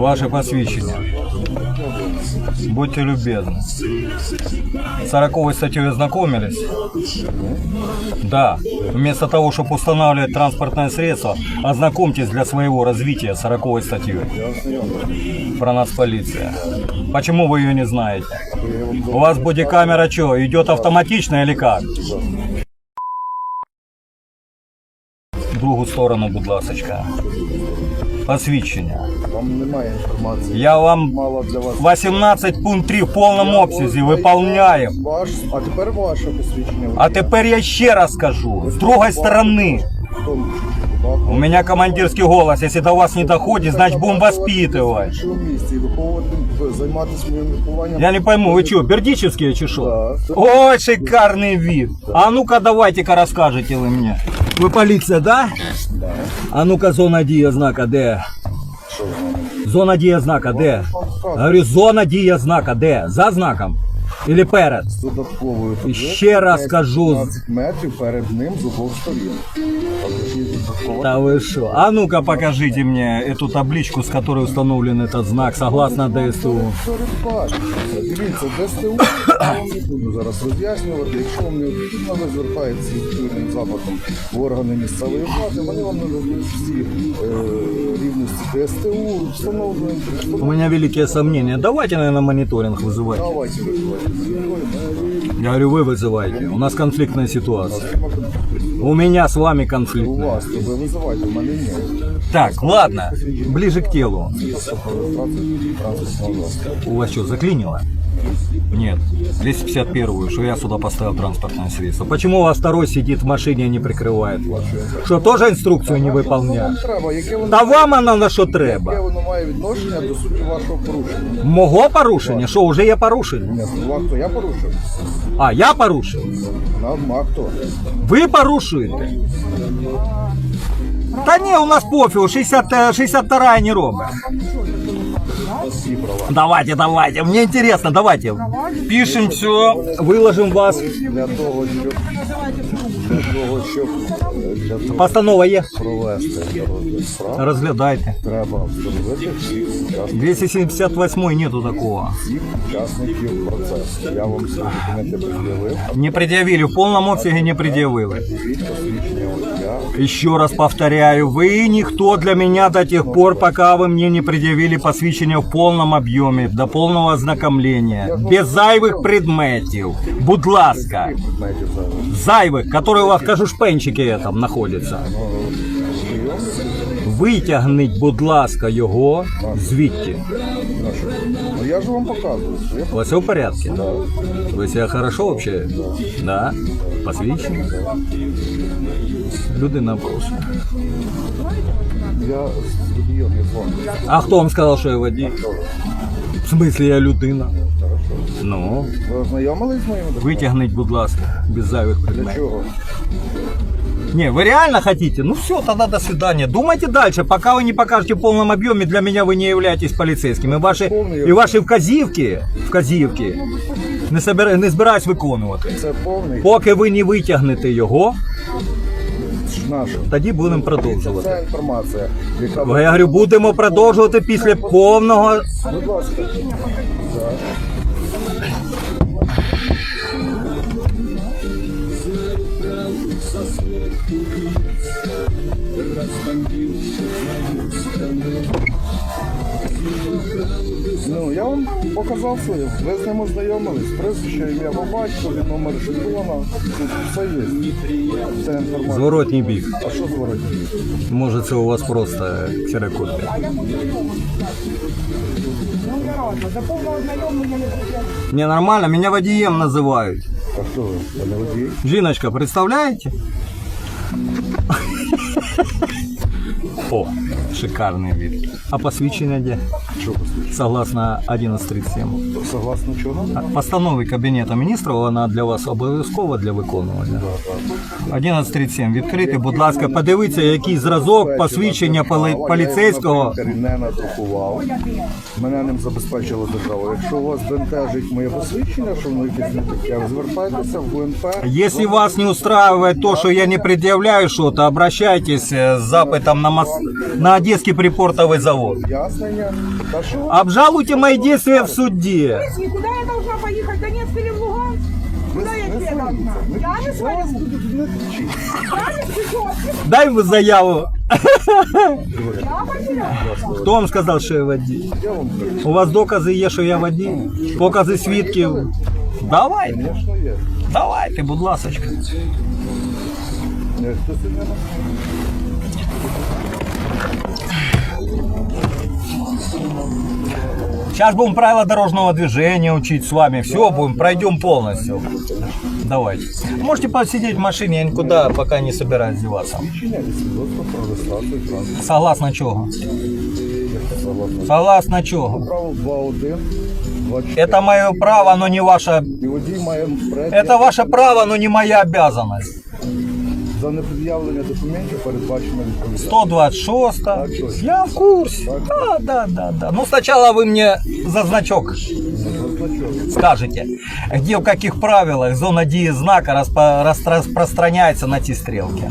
Ваше посвящение. Будьте любезны. С 40 статьей ознакомились? Да. Вместо того, чтобы устанавливать транспортное средство, ознакомьтесь для своего развития с 40 статьей. Про нас полиция. Почему вы ее не знаете? У вас бодикамера что, идет автоматично или как? В другу сторону, будь ласочка. Посвідчення. Вам немає інформації. Я вам Мало для вас. 18 пункт 3 в повному обсязі виповняємо. Ваш, а тепер ваше посвідчення. А тепер я ще раз скажу, з другої сторони. У меня командирский голос, если до вас не доходит, значит будем воспитывать. Що місці і виховувати, ви займатися моїм вихованням. Я не пойму, вы что, бердичевские чи что? Да. Ой, шикарный вид. А ну-ка давайте-ка расскажете вы мне. Вы полиция, да? Да. А ну-ка зона дія знака де? Що ви мене? Зона дія знака де? Говорю, зона дія знака де? За знаком? Или перед? З додатковою І ще раз кажу. 15 метрів перед ним з обох сторін. Також є додаткова Да вы что? А ну-ка покажите мне эту табличку, с которой установлен этот знак, согласно ДСТУ. передбачення. Дивіться, ДСТУ я вам не буду зараз роз'яснювати. Якщо вам необхідно, ви звертаєтеся з відповідним запитом в органи місцевої влади, вони вам нададуть всі е, рівності ДСТУ, встановлюємо. У меня великие сомнения. Давайте, наверное, мониторинг вызывать. Давайте визивайте. Я говорю, вы вызываете. У нас конфликтная ситуация. У меня с вами У конфликтная. вас, то ви визивайте, у мене ні. Так, ладно. Ближе к телу. Реєстрацію транспортного засобу. У вас что, заклинило? Нет. 251-ю, что я сюда поставил транспортное средство. Почему у вас второй сидит в машине и не прикрывает вас? Что, тоже инструкцию не Вам выполняет? треба, яке воно, Та вам оно на що яке треба? воно має відношення до суті вашого порушення? Мого порушення? Що, вже є порушення? Ні, ну, а хто я порушив? А, я порушив? На, а хто? Ви порушуєте? Та ні, у нас пофігу, 60, е, 62 не робить. Всі права. Давайте, давайте, мне интересно, давайте. Пишем все, выложим вас. Для того, щоб для того, щоб е, для того, Постанова є. провести розгляд справ, Розглядайте. треба встановити всіх учасників, 278 нету такого. всіх учасників процесу. Я вам всі документи пред'явив. Не предъявили, в полном обсяге не предъявили. Дивіть посвідчення водія. Еще раз повторяю, вы никто для меня до тех пор, пока вы мне не предъявили посвящение в полном объеме, до полного ознакомления, без зайвих предметів. Будь ласка, Предметів зараз. зайвих, которые у вас, кажу, шпенчики там знаходяться. Витягніть, будь ласка, його звідти. Ну я ж вам показую. У вас все в порядке? Вы себя хорошо вообще? Да. Посвящение? Людина просто. Я з водієм не дзвоню. А хто вам сказав, що я водій? В смысле я людина? Ну, Ви ознайомились з моїми документами? витягніть, будь ласка, без зайвих Для предметів. чого? Не, вы реально хотите? Ну все, тогда до свидания. Думайте дальше. Пока вы не покажете в полном объеме, для меня вы не являетесь полицейским. И ваши, и ваші вказівки, вказівки не, собира, не збираюсь виконувати. Це повний Поки ви не витягнете його, наш. тоді будемо продовжувати. Ця інформація, яка Бо Я говорю, будемо продовжувати після повного. Будь ласка. Ну, я вам показав своє. Ви з ним ознайомились. Прізвище, ім'я по батькові, номер жетона. Тут все є. Вся інформація. Зворотній бік. А що зворотній? Може це у вас просто ксерокопія. До повного ознайомлення не потрібно. Не нормально, меня водієм називають. А хто ви? Пане водій? Жіночка, представляете? Four. шикарний вид. А посвідчення де? Що послухайте? Согласно 1137. Согласно чого? Постанови Кабінету міністрів вона для вас обов'язкова для виконування. 1137. Відкрити, будь ласка, подивіться, який зразок посвідчення поли- поліцейського. Я його на принтері не надрукував. Мене ним забезпечила держава. Якщо у вас бентежить моє посвідчення, що воно якесь не таке, звертайтеся в ГУНП. Если вас не устраивает то, что я не предъявляю что-то, обращайтесь э, с запитом на, мос... на Одесский припортовый завод. Пояснення. Та що? Обжалуйте мои действия в суде. И куда я должна поехать? В Донецк или в Луганск? Куда я тебе должна? Я не свалю. Вас тут не кричіть. Я не свалю. Дай вы заяву. Я потеряла. Хто вам сказав, що я водій? Я вам кажу, У вас докази є, що я водій? Покази свідків. Давайте, звісно, є. давайте, будь ласочка. Ні, Хто сьогодні на Сейчас будем правила дорожного движения учить с вами. Все, будем, пройдем полностью. Давайте. Можете посидеть в машине, я никуда пока не собираюсь деваться. Чиняли свідоцтво про реєстрацію транспорту. Согласно чего? Согласно Согласно чего? правил 2.1, 24. Это мое право, но не ваше... І водій має право Это ваше право, но не моя обязанность. за непред'явлення документів передбачено відповідальність. 126. точно. Я в курсе. Да, да, да, да. Ну, сначала вы мне за значок Значок. скажете, где в каких правилах зона дії знака распо- рас- распространяется на ті стрелки.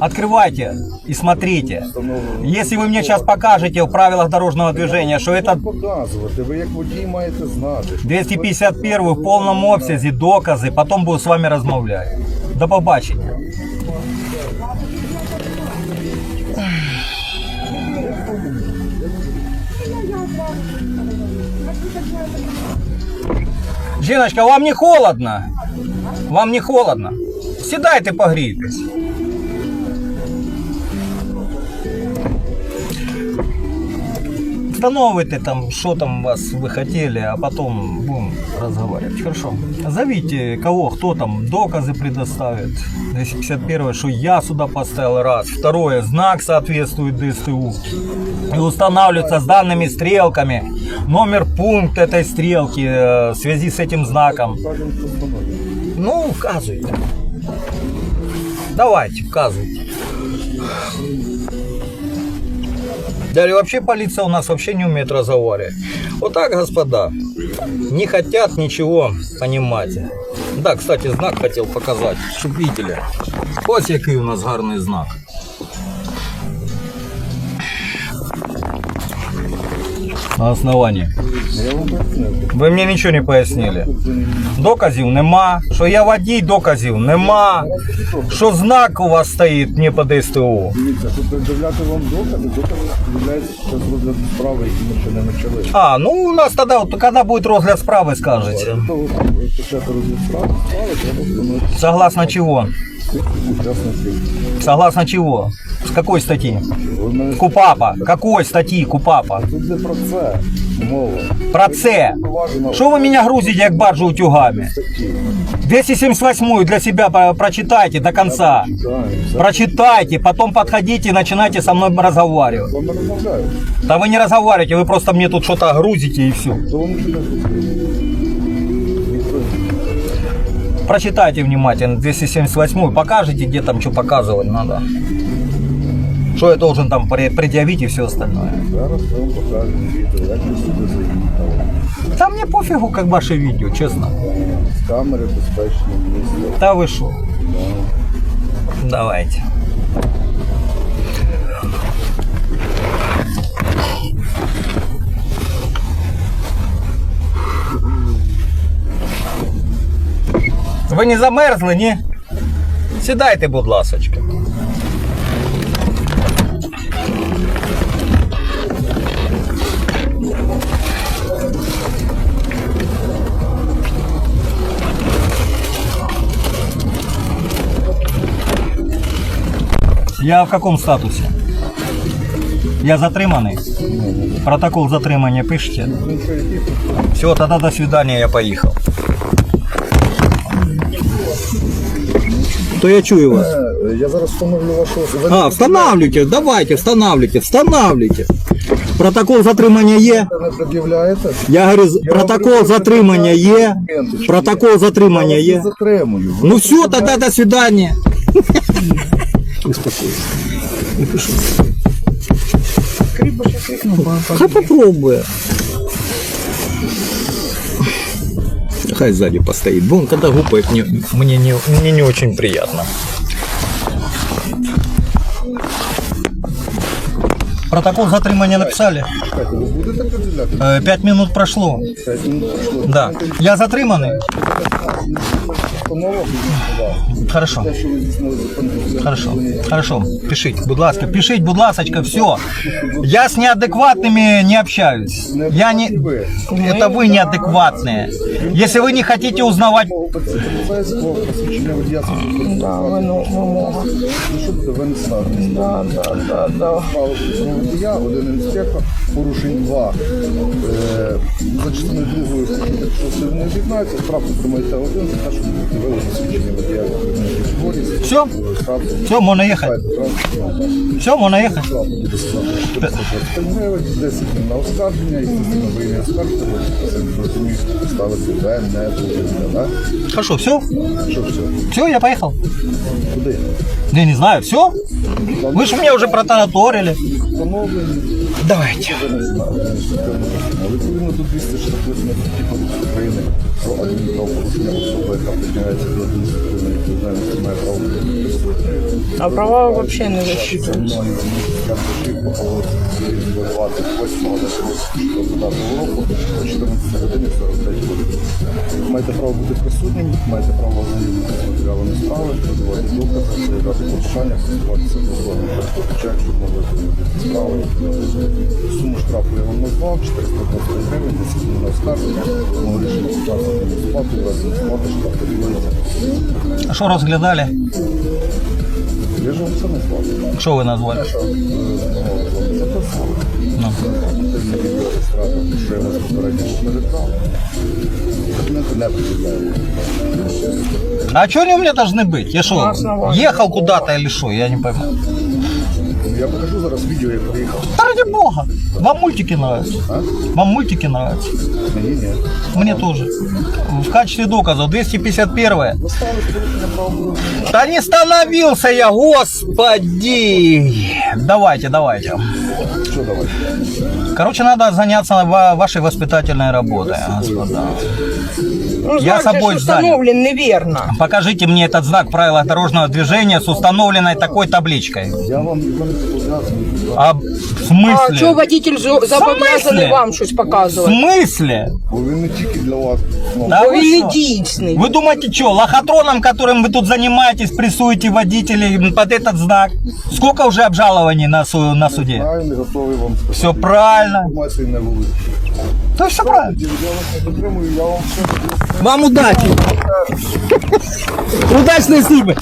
Открывайте и смотрите. Встановлено. Если вы мне сейчас покажете в правилах дорожного движения, что это Показувати, ви як водій маєте знати. що 251 в повному обсязі докази, потім буду з вами розмовляти. До побачення. Жіночка, вам не холодно? Вам не холодно? Сідайте погрійтесь. Встановите там, что там вас вы хотели, а потом будем разговаривать. Хорошо. Зовите кого, кто там доказы предоставит. 251 что я сюда поставил раз. Второе, знак соответствует ДСТУ. И устанавливается с данными стрелками. Номер пункт этой стрелки э, в связи с этим знаком. Ну, вказывайте. Давайте, вказывайте. Да и вообще полиция у нас вообще не умеет разговаривать. Вот так, господа, не хотят ничего понимать. Да, кстати, знак хотел показать, чтобы видели. Ось який у нас гарний знак. На пояснив. Ви мені нічого не пояснили. Доказів нема. Що я водій, доказів нема. Що знак у вас стоїть не по ДСТУ. Дивіться, тут пред'являти вам докази, докази являється час розгляду справи, які ще не почали. А, ну у нас тоді, от, коли буде розгляд справи, скажете. Щоб розгляд Согласно чего? учасників. Согласно чего? С какой статьи? Ви мене КУПАПа. Какой статьи КУПАПа? тут не про це мова. Про це. Поважно Що ви мене грузите, як баржу утюгами? статті. 278 для себя про- прочитайте до конца. Читаю, все. Прочитайте, потом подходите и начинайте со мной разговаривать. З вами розмовляю. Да вы не разговариваете, вы просто мне тут что-то грузите и все. То вам нічого не Прочитайте внимательно 278 покажите, где там что показывать надо. Что я должен там пре- предъявить и все остальное. Зараз я вам покажу відео, як ви сюди заїхали. Да мне пофигу, как ваше видео, честно. З камери безпечно місце. Да вы шо? Давайте. Ви не замерзли, ні? Сідайте, будь ласочка. Я в каком статусе? Я затриманий? Протокол затримання пишете? Все, тогда до свидания, я поехал. То я чую вас. Е, Я зараз встановлю вашу особу. А, встанавливайте, давайте, встанавливайте, встанавливайте. Протокол затримання є. Не пред'являєте? Я говорю, протокол затримання є. Протокол затримання Я вас є. затримую. Ви Ну все, тогда до свидания. Успокойся. Хай попробує. Хай сзади постоит. Вон, когда гупает, мне, мне, не, мне не очень приятно. Протокол затримання написали. П'ять минут пройшло. 5 минут пройшло. Да. Я затриманий. Постанова, да. Хорошо. Те, що ви здійснили законне Хорошо, хорошо. Пишите, будь ласка, пишите, будь ласочка, все. Я с неадекватными не общаюсь. Я не... Это вы неадекватные. Если вы не хотите узнавать... Поліцейського посвідчення водія Ну що буде винесено адміністративно? Право водія, один інспектор, порушень два. Е, За частиною другої статті, якщо це не об'єднається, штраф отримаєте один, за те, що будете вели посвідчення водія в категорії. Все, Штраф все, можно ехать. Все, можно ехать. Штраф буде складати 425 гривень, 10 днів на оскарження, і частина ви не оскаржите, ви самі розумієте, ставити де не буде, так? Хорошо, все, Що все? все, я поехал. Куди? Я не знаю, все. Вы же мне уже протараторили. Встановлені. Давайте. Відповідно до 268 України про адмінправопорушення особи, яка притягається до адміністративної відповідальності, має право А права вообще не засчитываются. мною я вирішив по 28 року о 14 годині 45 хвилин. Маєте право бути присутнім, маєте право ознайомитися з матеріалами справи, подавати докази, заявляти клопотання, користуватися дозволом передбачає, щоб могли зробити справи. Суму штрафу я вам назвав, 420 гривень, 10 днів на оскарження, тому рішення ситуації не сплати, разом сплати, штраф поділиться. А что разглядали? Я ж вам це назвав. Что вы назвали? Записали. Ну. Активне відеореєстратор, що я вас попередньо попереджав. Документи не пред'являємо. А что они у меня должны быть? Я что, ехал куда-то или что? Я не пойму. Я покажу зараз відео, як приїхав. Да ради бога. Вам мультики нравятся? А? Вам мультики нравятся? Мені ні. Мне тоже. В качестве доказа 251 Заставили порушення правил Да не становился я, господи! Давайте, давайте. Що давайте? Короче, надо заняться ва- вашей воспитательной работой, господа. Ну, Я знак собой же ж занят. установлен неверно. Покажите мне этот знак в правилах дорожного движения с установленной такой табличкой. Я вам його не зобов'язаний. А в А смысле? что водитель зо- зобов'язаний смысле? вам щось В показувати? смысле? Бо він не тільки для вас. Ну, Да Бо вы він что? не дійсний. Вы думаете, что, лохотроном, которым вы тут занимаетесь, прессуете водителей под этот знак? Сколько уже обжалований на, су- на суде? Правильно, готовий вам сказати. Все правильно. Інформації не вулиці. То все правильно. Я вас не підтримую, я вам все Вам удачи. Удачной службы.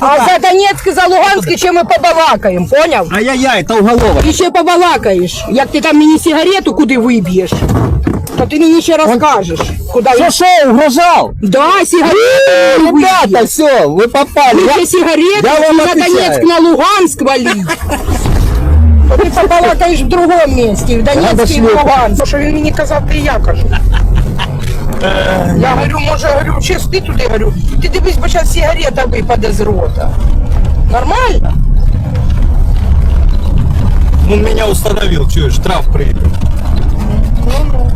А за Донецьк і за Луганськ ще ми побалакаємо, поняв? Ай-яй-яй, это уголовок. І ще побалакаєш. Як ти там мені сигарету куди виб'єш, то ти мені ще розкажеш. Куди я... Что, угрожал? Да, сигарету Ребята, все, вы попали. Ти ще сигарету я вам на отвечаю. Донецьк, на Луганськ валить. То ти побалакаєш в другому місці, в Донецьку і в Луганську. Що він мені казав, ти і я кажу. Я говорю, може, говорю, чи спи туди, говорю, ти дивись, бо зараз сигарета випаде з рота. Нормально? Он меня установил, что штраф приедет. Ну, ну, удачі.